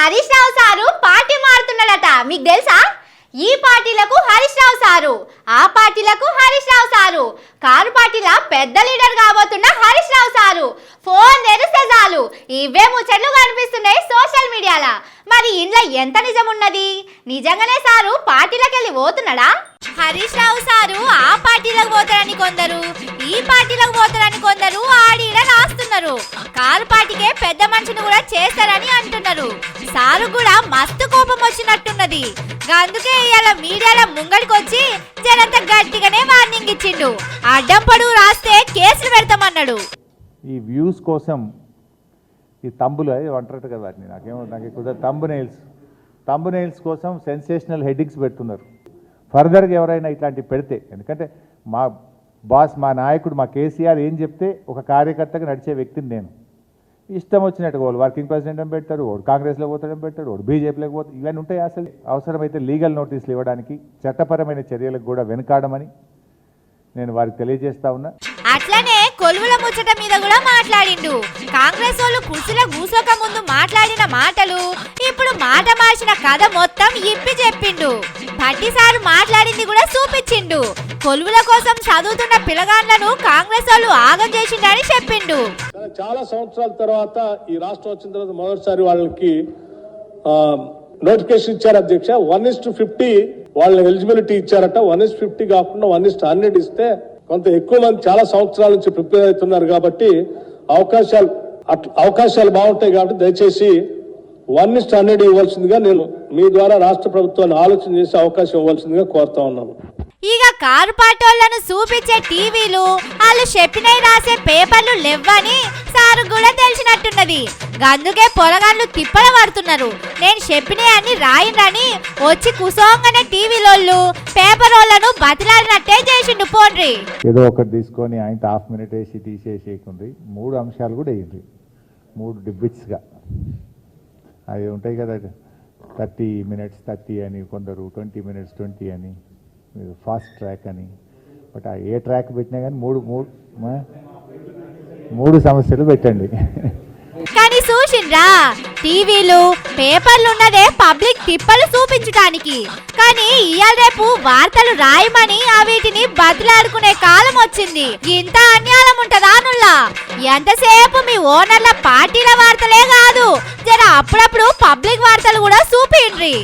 Harish Rao sir party మారుతున్నాడట. మీకు తెలుసా? ఈ పార్టీలకు హరీష్ రావు సారు ఆ పార్టీలకు హరీష్ రావు సారు. కారు పార్టీల పెద్ద లీడర్ కాబోతున్న హరీష్ రావు సారు. ఫోన్ తెరిస్తే చాలు ఇవే ముచ్చట్లు కనిపిస్తున్నాయి సోషల్ మీడియాలో. మరి ఇంట్లో ఎంత నిజం ఉన్నది నిజంగానే సారు పార్టీలకు వెళ్ళి పోతున్నాడా? హరీష్ రావు సారు ఆ పార్టీలకు పోతారని కొందరు ఈ పార్టీలకు పోతారని కొందరు ఆడి రాస్తున్నారు కారు పెద్ద మనిషిని కూడా చేస్తారని అంటున్నారు. సారు కూడా మస్తు కోపం వచ్చినట్టున్నది. అందుకే ఇవాళ మీడియాలో ముంగడికి వచ్చి జనంత గట్టిగానే వార్నింగ్ ఇచ్చిండు. అడ్డం పడు రాస్తే కేసులు పెడతామన్నాడు. ఈ వ్యూస్ కోసం ఈ తంబులు అది అంటారట కదా వాటిని నాకేమో నాకు ఎక్కువ తంబు నెయిల్స్ తంబు నెయిల్స్ కోసం సెన్సేషనల్ హెడ్డింగ్స్ పెడుతున్నారు. ఫర్దర్గా ఎవరైనా ఇట్లాంటివి పెడితే ఎందుకంటే మా బాస్ మా నాయకుడు మా కేసీఆర్ ఏం చెప్తే ఒక కార్యకర్తగా నడిచే వ్యక్తిని నేను. ఇష్టం వచ్చినట్టు వాళ్ళు వర్కింగ్ ప్రెసిడెంట్ అని పెడతాడు వాడు కాంగ్రెస్లో పోతాడని పెడతాడు వాడు బీజేపీలోకి పోతాడు ఇవన్నీ ఉంటాయి అసలు? అవసరమైతే లీగల్ నోటీసులు ఇవ్వడానికి చట్టపరమైన చర్యలకు కూడా వెనుకాడమని నేను వారికి తెలియజేస్తా ఉన్నా. అట్లనే కొలువుల ముచ్చట మీద కూడా మాట్లాడిండు. కాంగ్రెస్ వాళ్ళు కుర్చీలో కూసోక ముందు మాట్లాడిన మాటలు ఇప్పుడు మాట మార్చిన కథ మొత్తం ఇప్పి చెప్పిండు. భట్టి సారు మాట్లాడింది కూడా చూపించిండు. కొలువుల కోసం చదువుతున్న పిల్లగాళ్ళను కాంగ్రెస్ వాళ్ళు ఆగం చేసిండని చెప్పిండు. చాలా సంవత్సరాల తర్వాత ఈ రాష్ట్రం వచ్చిన తర్వాత మొదటిసారి వాళ్ళకి నోటిఫికేషన్ ఇచ్చారు అధ్యక్ష. వన్ ఇస్ టు ఫిఫ్టీ వాళ్ళ ఎలిజిబిలిటీ ఇచ్చారట. వన్ ఇస్ ఫిఫ్టీ కాకుండా వన్ ఇస్ హండ్రెడ్ ఇస్తే కొంత ఎక్కువ మంది చాలా సంవత్సరాల నుంచి ప్రిపేర్ అవుతున్నారు కాబట్టి అవకాశాలు అట్- అవకాశాలు బాగుంటాయి కాబట్టి దయచేసి వన్ ఇస్ హండ్రెడ్ ఇవ్వాల్సిందిగా నేను మీ ద్వారా రాష్ట్ర ప్రభుత్వాన్ని ఆలోచన చేసి అవకాశం ఇవ్వాల్సిందిగా కోరుతా ఉన్నాను. ఇక కారు పాటోళ్ళను చూపించే టీవీలు వాళ్ళు చెప్పినవి రాసే పేపర్లు లేవని సారు కూడా తెలిసినట్టున్నది. అందుకే పొలగాళ్ళు తిప్పల పడుతున్నారు. నేను చెప్పినవి అన్ని రాయినని వచ్చి కుసోంగానే టీవీలోళ్ళు పేపర్ వాళ్ళను బతిలాడినట్టే చేసిండు పోండ్రి ఏదో ఒకటి తీసుకొని ఆయన హాఫ్ మినిట్ వేసి తీసేసేయకుంది మూడు అంశాలు కూడా వేయండి మూడు డిబిట్స్గా. అవి ఉంటాయి కదా థర్టీ మినిట్స్ థర్టీ అని కొందరు ట్వంటీ మినిట్స్ ట్వంటీ అని. ఫాస్ట్ ట్రాక్ అని. బట్ ఆ ఏ ట్రాక్ పెట్టినా కానీ మూడు మూడు మూడు సమస్యలు పెట్టండి. కానీ చూసిండ్రా టీవీలు పేపర్లు ఉన్నదే పబ్లిక్ తిప్పలు చూపించడానికి కానీ ఇవాళ రేపు వార్తలు రాయమని ఆ వీటిని బతిలాడుకునే కాలం వచ్చింది. ఇంత అన్యాయం ఉంటదా నుల్లా? ఎంతసేపు మీ ఓనర్ల పార్టీల వార్తలే కాదు జర అప్పుడప్పుడు పబ్లిక్ వార్తలు కూడా చూపిండ్రి.